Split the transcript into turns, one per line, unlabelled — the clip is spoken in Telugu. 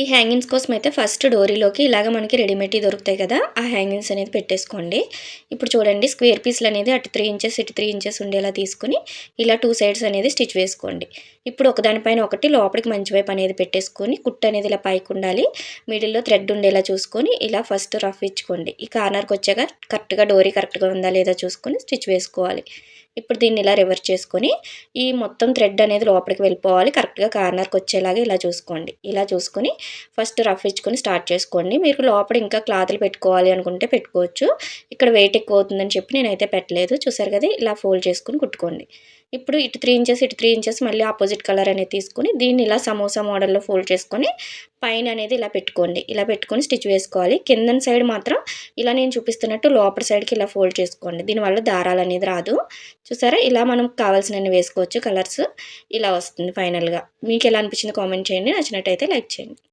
ఈ హ్యాంగింగ్స్ కోసం అయితే ఫస్ట్ డోరీలోకి ఇలాగ మనకి రెడీమేడ్ దొరుకుతాయి కదా ఆ హ్యాంగింగ్స్ అనేది పెట్టేసుకోండి. ఇప్పుడు చూడండి స్క్వేర్ పీస్లు అనేది అటు త్రీ ఇంచెస్ ఇటు త్రీ ఇంచెస్ ఉండేలా తీసుకుని ఇలా టూ సైడ్స్ అనేది స్టిచ్ వేసుకోండి. ఇప్పుడు ఒకదానిపైన ఒకటి లోపలికి మంచి వైపు అనేది పెట్టేసుకొని కుట్టు అనేది ఇలా పైకి ఉండాలి. మిడిల్లో థ్రెడ్ ఉండేలా చూసుకొని ఇలా ఫస్ట్ రఫ్ ఇచ్చుకోండి. ఈ కార్నర్కి వచ్చాక కరెక్ట్గా డోరీ కరెక్ట్గా ఉందా లేదా చూసుకొని స్టిచ్ వేసుకోవాలి. ఇప్పుడు దీన్ని ఇలా రివర్స్ చేసుకొని ఈ మొత్తం థ్రెడ్ అనేది లోపలికి వెళ్ళిపోవాలి. కరెక్ట్గా కార్నర్కి వచ్చేలాగా ఇలా చూసుకోండి. ఇలా చూసుకొని ఫస్ట్ రఫ్ ఇచ్చుకొని స్టార్ట్ చేసుకోండి. మీరు లోపల ఇంకా క్లాత్లు పెట్టుకోవాలి అనుకుంటే పెట్టుకోవచ్చు. ఇక్కడ వెయిట్ ఎక్కువ అవుతుందని చెప్పి నేనైతే పెట్టలేదు. చూసారు కదా ఇలా ఫోల్డ్ చేసుకుని కుట్టుకోండి. ఇప్పుడు ఇటు త్రీ ఇంచెస్ ఇటు త్రీ ఇంచెస్ మళ్ళీ ఆపోజిట్ కలర్ అనేది తీసుకొని దీన్ని ఇలా సమోసా మోడల్లో ఫోల్డ్ చేసుకొని పైన అనేది ఇలా పెట్టుకోండి. ఇలా పెట్టుకొని స్టిచ్ వేసుకోవాలి. కిందన సైడ్ మాత్రం ఇలా నేను చూపిస్తున్నట్టు లోపల సైడ్కి ఇలా ఫోల్డ్ చేసుకోండి. దీనివల్ల దారాలు అనేది రాదు. చూసారా? ఇలా మనం కావాల్సినవి వేసుకోవచ్చు. కలర్స్ ఇలా వస్తుంది ఫైనల్గా. మీకు ఎలా అనిపించింది కామెంట్ చేయండి. నచ్చినట్టయితే లైక్ చేయండి.